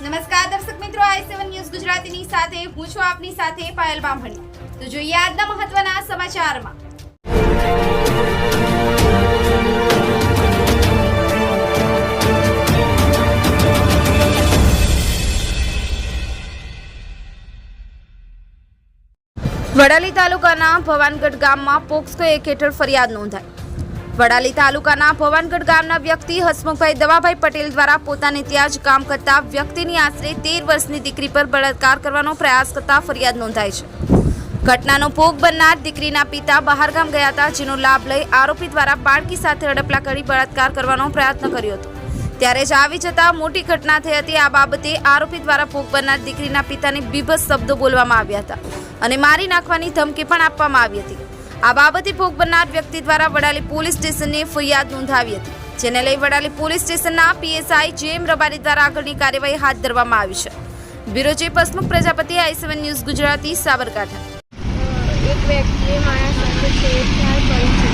નમસ્કાર દર્શક મિત્રો, આઈ સેવન ન્યૂઝ ગુજરાતીની સાથે, હું છું આપની સાથે પાયલ બામણી. તો જોઈએ આજના મહત્વના સમાચારમાં. વડાલી તાલુકાના ભવાનગઢ ગામમાં પોક્સો એક હેઠળ ફરિયાદ નોંધાઈ. વડાલી તાલુકાના ભવાનગઢ ગામના વ્યક્તિ હસમુખભાઈ દવાભાઈ પટેલ દ્વારા પોતાને ત્યાં જ કામ કરતા વ્યક્તિની આશરે તેર વર્ષની દીકરી પર બળાત્કાર કરવાનો પ્રયાસ કરતા ફરિયાદ નોંધાઈ છે. ઘટનાનો ભોગ બનનાર દીકરીના પિતા બહારગામ ગયા હતા, જેનો લાભ લઈ આરોપી દ્વારા બાળકી સાથે હડપલા કરી બળાત્કાર કરવાનો પ્રયત્ન કર્યો હતો. ત્યારે જ આવી જતા મોટી ઘટના થઈ હતી. આ બાબતે આરોપી દ્વારા ભોગ બનનાર દીકરીના પિતાને બીભત્સ શબ્દો બોલવામાં આવ્યા હતા અને મારી નાખવાની ધમકી પણ આપવામાં આવી હતી. આ બાબતે ભોગ બનનાર વ્યક્તિ દ્વારા વડાલી પોલીસ સ્ટેશને ફરિયાદ નોંધાવી હતી, જેને લઈ વડાલી પોલીસ સ્ટેશનના પીએસઆઈ જેમ રબારી દ્વારા આગળની કાર્યવાહી હાથ ધરવામાં આવી છે. Bureau chief Hasmukh Prajapati, I news Gujarati, Sabarkantha. એક વ્યક્તિએ મારા સાથે છું.